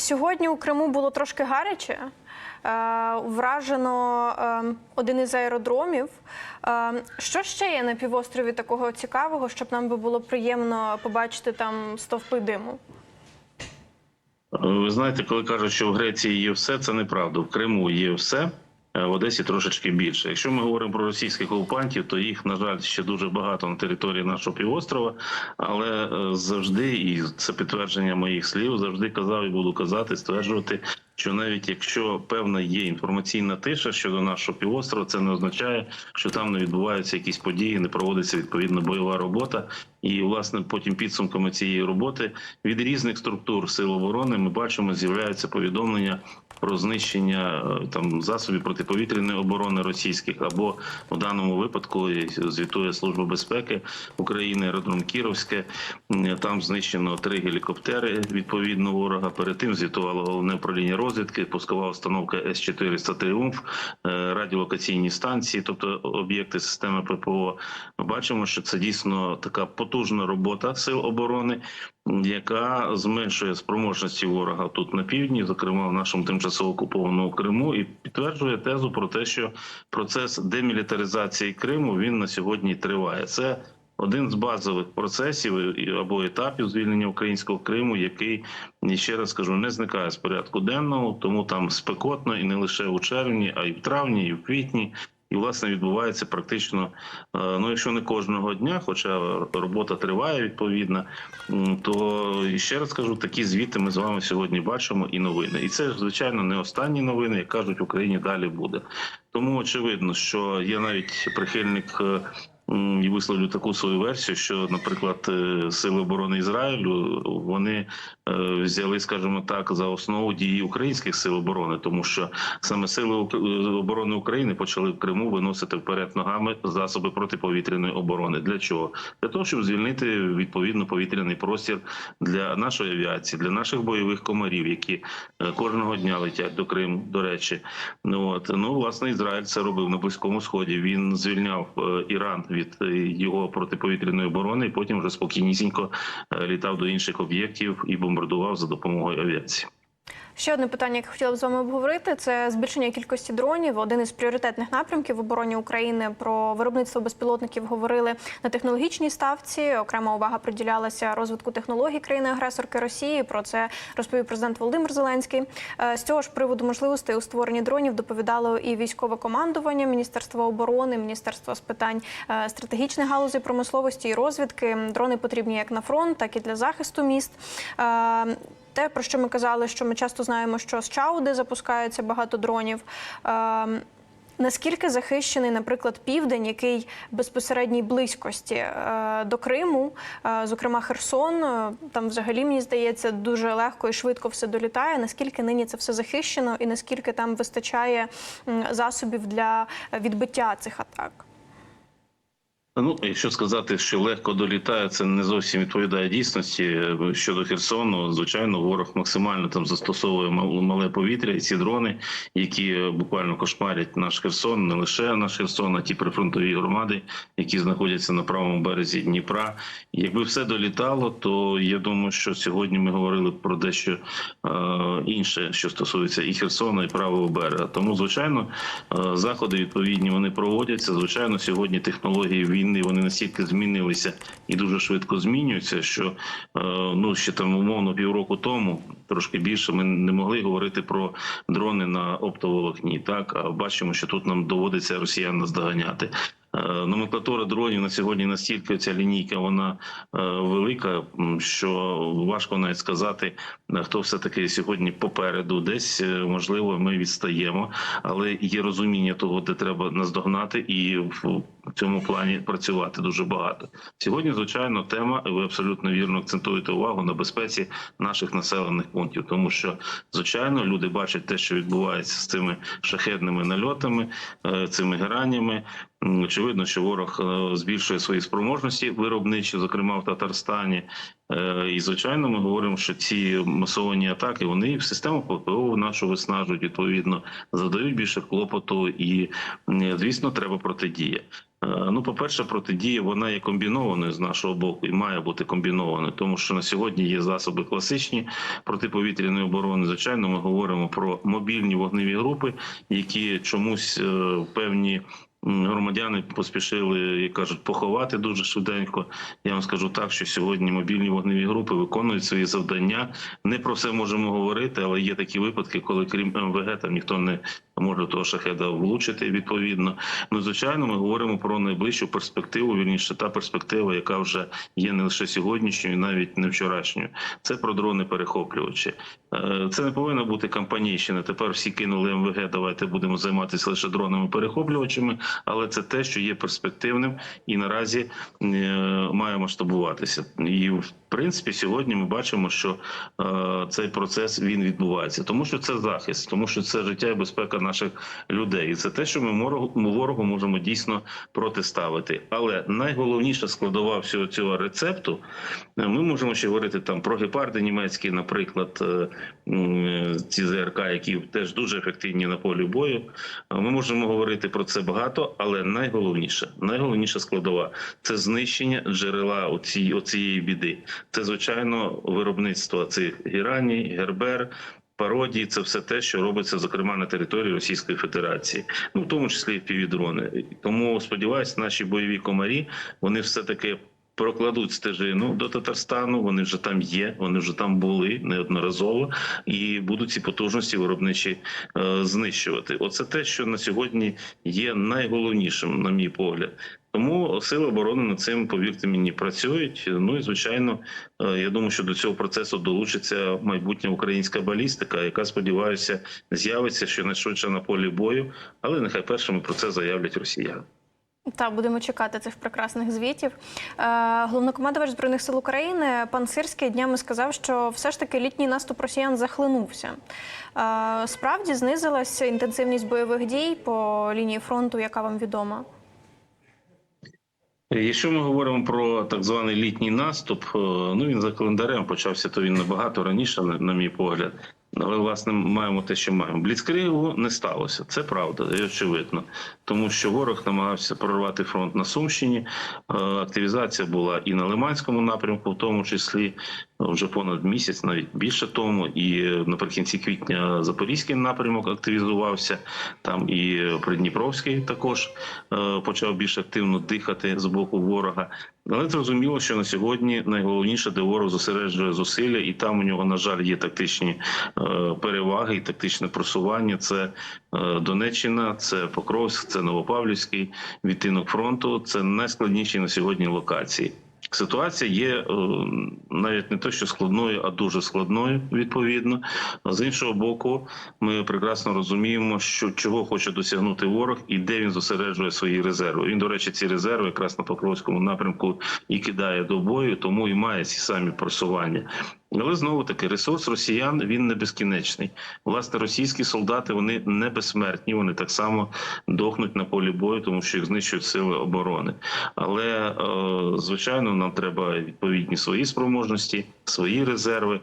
Сьогодні у Криму було трошки гаряче. Е, Вражено е, один із аеродромів. Е, Що ще є на півострові такого цікавого, щоб нам би було приємно побачити там стовпи диму? Ви знаєте, коли кажуть, що в Греції є все, це неправда. В Криму є все. А В Одесі трошечки більше. Якщо ми говоримо про російських окупантів, то їх на жаль ще дуже багато на території нашого півострова. Але е, завжди, і це підтвердження моїх слів, завжди казав і буду казати, стверджувати, що навіть якщо певна є інформаційна тиша щодо нашого півострова, це не означає, що там не відбуваються якісь події, не проводиться відповідна бойова робота. І власне потім підсумками цієї роботи від різних структур сил оборони ми бачимо, з'являються повідомлення про знищення е, там засобів протиповітряної оборони російських, або в даному випадку звітує служба безпеки України, аеродром Кіровське. Там знищено три гелікоптери відповідно ворога. Перед тим звітувало головне управління розвідки, пускова установка С 400 Тріумф, е, радіолокаційні станції, тобто об'єкти системи ППО. Ми бачимо, що це дійсно така потужна робота сил оборони, яка зменшує спроможності ворога тут на півдні, зокрема в нашому тимчасово окупованому Криму, і підтверджує тезу про те, що процес демілітаризації Криму він на сьогодні триває. Це один з базових процесів або етапів звільнення українського Криму, який ще раз кажу, не зникає з порядку денного, тому там спекотно і не лише у червні, а й в травні, і в квітні. І власне відбувається практично, е, ну якщо не кожного дня, хоча робота триває відповідно, то ще раз кажу, такі звіти ми з вами сьогодні бачимо і новини. І це звичайно не останні новини, як кажуть, в Україні далі буде. Тому очевидно, що є навіть прихильник. І висловлю таку свою версію, що, наприклад, е, сили оборони Ізраїлю вони е, взяли, скажімо так, за основу дії українських сил оборони, тому що саме сили е, оборони України почали в Криму виносити вперед ногами засоби протиповітряної оборони. Для чого? Для того, щоб звільнити відповідно повітряний простір для нашої авіації, для наших бойових комарів, які кожного дня летять до Криму. До речі, ну от ну власне Ізраїль це робив на близькому сході. Він звільняв Іран від е, його протиповітряної оборони, і потім вже спокійнісінько е, літав до інших об'єктів і бомбардував за допомогою авіації. Ще одне питання, яке хотіла б з вами обговорити, це збільшення кількості дронів. Один із пріоритетних напрямків в обороні України про виробництво безпілотників говорили на технологічній ставці. Окрема увага приділялася розвитку технологій країни-агресорки Росії. Про це розповів президент Володимир Зеленський. Е, З цього ж приводу можливостей у створенні дронів доповідало і військове командування Міністерства оборони, Міністерство з питань е, стратегічних галузей промисловості і розвідки. Дрони потрібні як на фронт, так і для захисту міст. Те, про що ми казали, що ми часто знаємо, що з Чауди запускається багато дронів. Е, Наскільки захищений, наприклад, південь, який в безпосередній близькості е, до Криму, е, зокрема Херсон, е, там взагалі мені здається дуже легко і швидко все долітає. Наскільки нині це все захищено, і наскільки там вистачає засобів для відбиття цих атак? Ну, якщо сказати, що легко долітає, це не зовсім відповідає дійсності. Щодо Херсону, звичайно, ворог максимально там застосовує мале повітря і ці дрони, які буквально кошмарять наш Херсон, не лише наш Херсон, а ті прифронтові громади, які знаходяться на правому березі Дніпра. Якби все долітало, то я думаю, що сьогодні ми говорили про дещо е, інше, що стосується і Херсона, і правого берега. Тому, звичайно, е, заходи відповідні вони проводяться. Звичайно, сьогодні технології війни вони настільки змінилися і дуже швидко змінюються, що е, ну ще там умовно півроку тому, трошки більше, ми не могли говорити про дрони на оптоволокні. Так бачимо, що тут нам доводиться росіян наздоганяти. Е, Номенклатура дронів на сьогодні настільки ця лінійка вона е, велика, що важко навіть сказати, е, хто все таки сьогодні попереду. Десь можливо ми відстаємо, але є розуміння того, де треба наздогнати, і в цьому плані працювати дуже багато. Сьогодні, звичайно, тема. Ви абсолютно вірно акцентуєте увагу на безпеці наших населених пунктів, тому що звичайно люди бачать те, що відбувається з цими шахедними нальотами, цими гераннями. М, Очевидно, що ворог е, збільшує свої спроможності виробничі, зокрема в Татарстані. Е, І звичайно, ми говоримо, що ці масовані атаки вони в систему ППО нашу виснажують відповідно, задають більше клопоту, і звісно, треба протидія. Ну, по-перше, протидія вона є комбінованою з нашого боку і має бути комбінованою, тому що на сьогодні є засоби класичні протиповітряної оборони. Звичайно, ми говоримо про мобільні вогневі групи, які чомусь е, певні. Громадяни поспішили, як кажуть, поховати дуже швиденько. Я вам скажу так, що сьогодні мобільні вогневі групи виконують свої завдання. Не про все можемо говорити, але є такі випадки, коли крім МВГ там ніхто не може того шахеда влучити відповідно. Ну звичайно, ми говоримо про найближчу перспективу. Вірніше та перспектива, яка вже є не лише сьогоднішньою, навіть не вчорашньою. Це про дрони перехоплювачі. Е, Це не повинна бути кампанійщина. Тепер всі кинули МВГ. Давайте будемо займатися лише дронами перехоплювачами, але це те, що є перспективним і наразі е, має масштабуватися. І в принципі, сьогодні ми бачимо, що е, цей процес він відбувається, тому що це захист, тому що це життя і безпека наших людей. І це те, що ми ворогу, можемо дійсно протиставити. Але найголовніша складова всього цього рецепту, е, ми можемо ще говорити там про гепарди німецькі, наприклад, ці ЗРК, які теж дуже ефективні на полі бою. Ми можемо говорити про це багато, але найголовніше, найголовніша складова це знищення джерела оці, оцієї біди. Це звичайно виробництво цих гірані, гербер. Пародії це все те, що робиться зокрема на території Російської Федерації, ну в тому числі і півдрони. Тому сподіваюся, наші бойові комарі вони все таки прокладуть стежину до Татарстану. Вони вже там є, вони вже там були неодноразово, і будуть ці потужності виробничі е, знищувати. Оце те, що на сьогодні є найголовнішим, на мій погляд. Тому сили оборони над цим, повірте мені, працюють. Ну і звичайно, е, я думаю, що до цього процесу долучиться майбутня українська балістика, яка сподіваюся з'явиться щонайшвидше на полі бою, але нехай першими про це заявлять росіяни. Та будемо чекати цих прекрасних звітів. Е, головнокомандувач збройних сил України пан Сирський днями сказав, що все ж таки літній наступ росіян захлинувся. Е, справді знизилася інтенсивність бойових дій по лінії фронту, яка вам відома. Якщо ми говоримо про так званий літній наступ, е, ну він за календарем почався, то він набагато раніше, на мій погляд. Але власне маємо те, що маємо. Бліцкригу не сталося. Це правда, і очевидно, тому що ворог намагався прорвати фронт на Сумщині. Е, Активізація була і на Лиманському напрямку, в тому числі е, вже понад місяць, навіть більше тому. І наприкінці квітня Запорізький напрямок активізувався. Там і Придніпровський також е, почав більш активно дихати з боку ворога. Але зрозуміло, що на сьогодні найголовніше, де ворог зосереджує зусилля, і там у нього, на жаль, є тактичні е, переваги і тактичне просування. Це е, Донеччина, це Покровськ, це Новопавлівський відтинок фронту. Це найскладніші на сьогодні локації. Ситуація є е, навіть не те, що складною, а дуже складною. Відповідно, з іншого боку, ми прекрасно розуміємо, що чого хоче досягнути ворог і де він зосереджує свої резерви. Він, до речі, ці резерви якраз на Покровському напрямку і кидає до бою, тому і має ці самі просування. Але знову таки ресурс росіян він не безкінечний. Власне, російські солдати вони не безсмертні. Вони так само дохнуть на полі бою, тому що їх знищують сили оборони. Але е, звичайно, нам треба відповідні свої спроможності, свої резерви.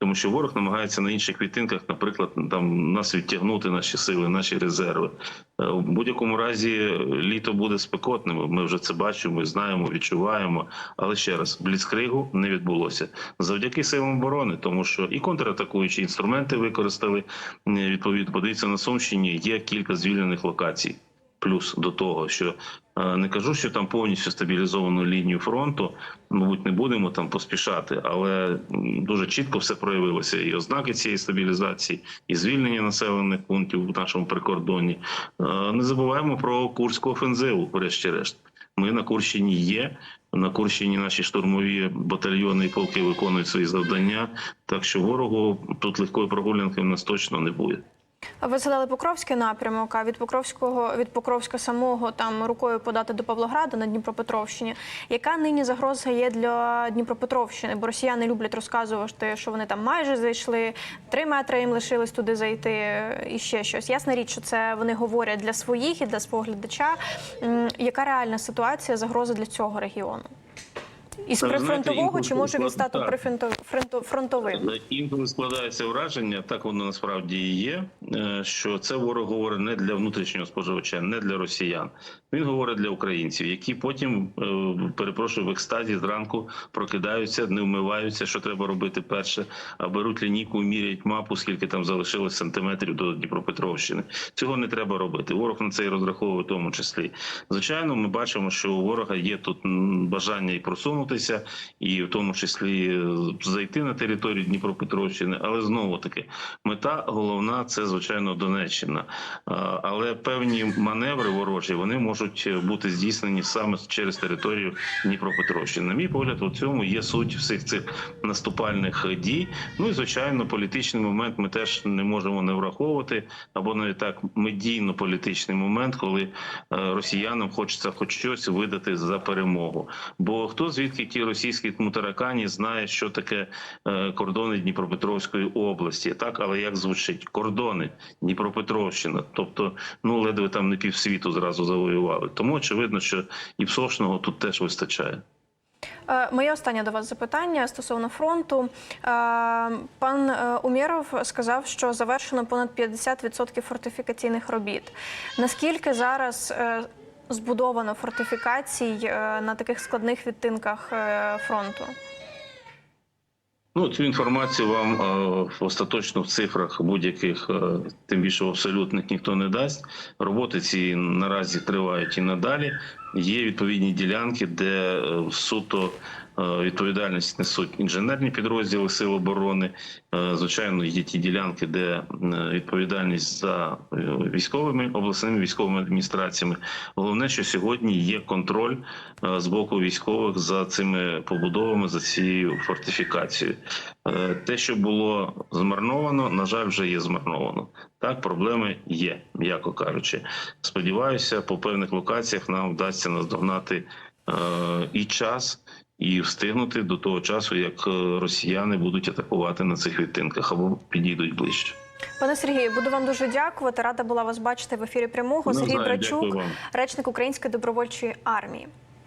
Тому що ворог намагається на інших відтинках, наприклад, там нас відтягнути наші сили, наші резерви. Е, В будь-якому разі е, літо буде спекотним. Ми вже це бачимо, знаємо, відчуваємо. Але ще раз, бліцкригу не відбулося завдяки силам оборони, тому що і контратакуючі інструменти використали е, відповідно. Подивіться на Сумщині. Є кілька звільнених локацій. Плюс до того, що е, не кажу, що там повністю стабілізовану лінію фронту, мабуть, не будемо там поспішати, але дуже чітко все проявилося. І ознаки цієї стабілізації, і звільнення населених пунктів в нашому прикордоні. Е, Не забуваємо про курську офензиву, врешті-решт. Ми на Курщині є. На Курщині наші штурмові батальйони і полки виконують свої завдання. Так що ворогу тут легкої прогулянки в нас точно не буде. Ви згадали Покровський напрямок, а від Покровського від Покровська самого там рукою подати до Павлограда на Дніпропетровщині. Яка нині загроза є для Дніпропетровщини? Бо росіяни люблять розказувати, що вони там майже зайшли, три метри їм лишилось туди зайти і ще щось. Ясна річ, що це вони говорять для своїх і для свого глядача. М, Яка реальна ситуація загроза для цього регіону? Із Та ви знаєте, прифронтового чи може він стати так. прифронто- фронто- фронтовим? Інколи складається враження, так воно насправді і є. е, Що це ворог говорить не для внутрішнього споживача, не для росіян. Він говорить для українців, які потім е, перепрошую в екстазі зранку прокидаються, не вмиваються, що треба робити перше, а беруть лінійку, міряють мапу, скільки там залишилось сантиметрів до Дніпропетровщини. Цього не треба робити. Ворог на це і розраховує в тому числі. Звичайно, ми бачимо, що у ворога є тут бажання і просунутися, і в тому числі е, зайти на територію Дніпропетровщини. Але знову таки мета головна це звичайно Донеччина. Але певні маневри ворожі вони можуть бути здійснені саме через територію Дніпропетровщини. На мій погляд, у цьому є суть всіх цих наступальних дій. Ну і звичайно, політичний момент ми теж не можемо не враховувати, або навіть так медійно-політичний момент, коли е, росіянам хочеться хоч щось видати за перемогу. Бо хто звідки ті російські мутаракані знає, що таке е, кордони Дніпропетровської області, так але як звучить кордони Дніпропетровщина, тобто ну ледве там не півсвіту зразу завоювали. Тому очевидно, що і псовшного тут теж вистачає. Е, Моє останнє до вас запитання стосовно фронту. Е, Пан Умєров сказав, що завершено понад 50% фортифікаційних робіт. Наскільки зараз збудовано фортифікацій е, на таких складних відтинках е, фронту? Ну, цю інформацію вам е, остаточно в цифрах будь-яких, тим більше в абсолютних, ніхто не дасть. Роботи ці наразі тривають і надалі. Є відповідні ділянки, де е, суто е, відповідальність несуть інженерні підрозділи Сил оборони. Е, Звичайно, є ті ділянки, де відповідальність за військовими обласними військовими адміністраціями. Головне, що сьогодні є контроль з боку військових за цими побудовами, за цією фортифікацією. Е, Те, що було змарновано, на жаль, вже є змарновано. Так, проблеми є, м'яко кажучи. Сподіваюся, по певних локаціях нам вдасться наздогнати е, і час, і встигнути до того часу, як е, росіяни будуть атакувати на цих відтинках або підійдуть ближче. Пане Сергію, буду вам дуже дякувати. Рада була вас бачити в ефірі прямого. Сергій Навзаєм, Брачук, речник Української добровольчої армії.